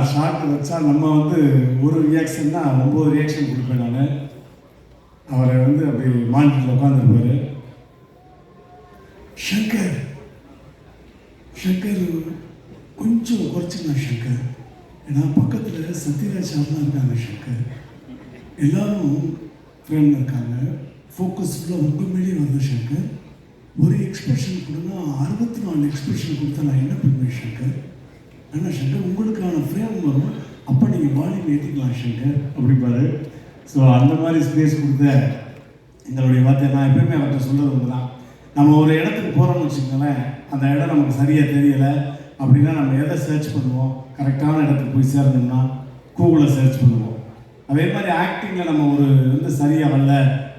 Short வச்சா நம்ம வந்து ஒரு ரியாக்ஷன் தான் ஒம்பது ரியாக்ஷன் கொடுப்பேன் நான். அவரை வந்து அப்படி மாநிலத்தில் உட்காந்துருப்பார் ஷங்கர் ஷங்கர் கொஞ்சம் குறைச்சிக்கலாம் ஷங்கர். ஏன்னா பக்கத்தில் சத்யராஜ் தான் இருக்காங்க ஷங்கர். எல்லாரும் ஃப்ரெண்ட் இருக்காங்க. ஃபோக்கஸ் ஃபுல்லாக உங்கள் மேலேயே வருது ஷங்கர். ஒரு எக்ஸ்பிரஷன் கொடுங்க அறுபத்தி நாலு எக்ஸ்பிரஷன் கொடுத்தா நான் என்ன பண்ணுவேன் ஷங்கர்? ஆனால் ஷங்கர் உங்களுக்கு உங்களுக்கான ஃப்ரேம் வரும் அப்போ நீங்கள் வால்யூம் ஏற்றிக்கலாம் சங்கர் அப்படிப்பாரு ஸோ அந்த மாதிரி ஸ்பேஸ் கொடுத்த எங்களுடைய வார்த்தை நான் எப்பயுமே அவர்கிட்ட சொல்கிறது ஒன்று தான் நம்ம ஒரு இடத்துக்கு போகிறோம்னு வச்சுக்கோங்களேன் அந்த இடம் நமக்கு சரியாக தெரியலை அப்படின்னா நம்ம எதை சர்ச் பண்ணுவோம்? கரெக்டான இடத்துக்கு போய் சேர்ந்தோம்னா கூகுளில் சர்ச் பண்ணுவோம். அதே மாதிரி ஆக்டிங்கில் நம்ம ஒரு வந்து சரியாக வரல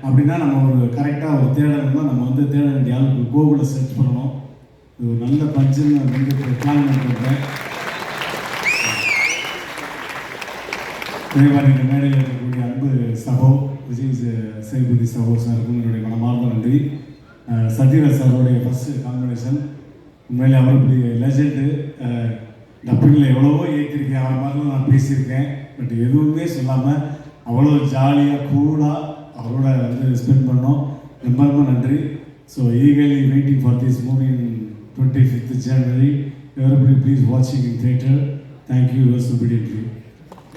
அப்படின்னா நம்ம ஒரு கரெக்டாக ஒரு தேடணும்னா நம்ம வந்து தேட வேண்டிய ஆளுக்கு கூகுளில் சர்ச் பண்ணணும். இது ஒரு நல்ல பஞ்சுன்னு வந்து பிளான் பண்ணிருக்கேன் இறைவன் இந்த மேடையில் இருக்கக்கூடிய அன்பு சகோ விஜய் சேகுபதி சகோ சாருக்கும் என்னுடைய மனமார்ந்த நன்றி. அஹ் சத்யராஜ் ஃபஸ்ட்டு காம்பினேஷன் உண்மையிலே அவர் இப்படி லெஜெண்டு டப்பிங்கில் எவ்வளவோ ஏற்றிருக்கேன் அவர் மாதிரிலாம் நான் பேசியிருக்கேன். பட் எதுவுமே சொல்லாமல் அவ்வளோ ஜாலியாக கூலாக அவரோட வந்து ஸ்பெண்ட் பண்ணோம். ரொம்ப ரொம்ப நன்றி. So eagerly waiting for this movie in twenty fifth January everybody please வாட்சிங் in theatre thank you use obediently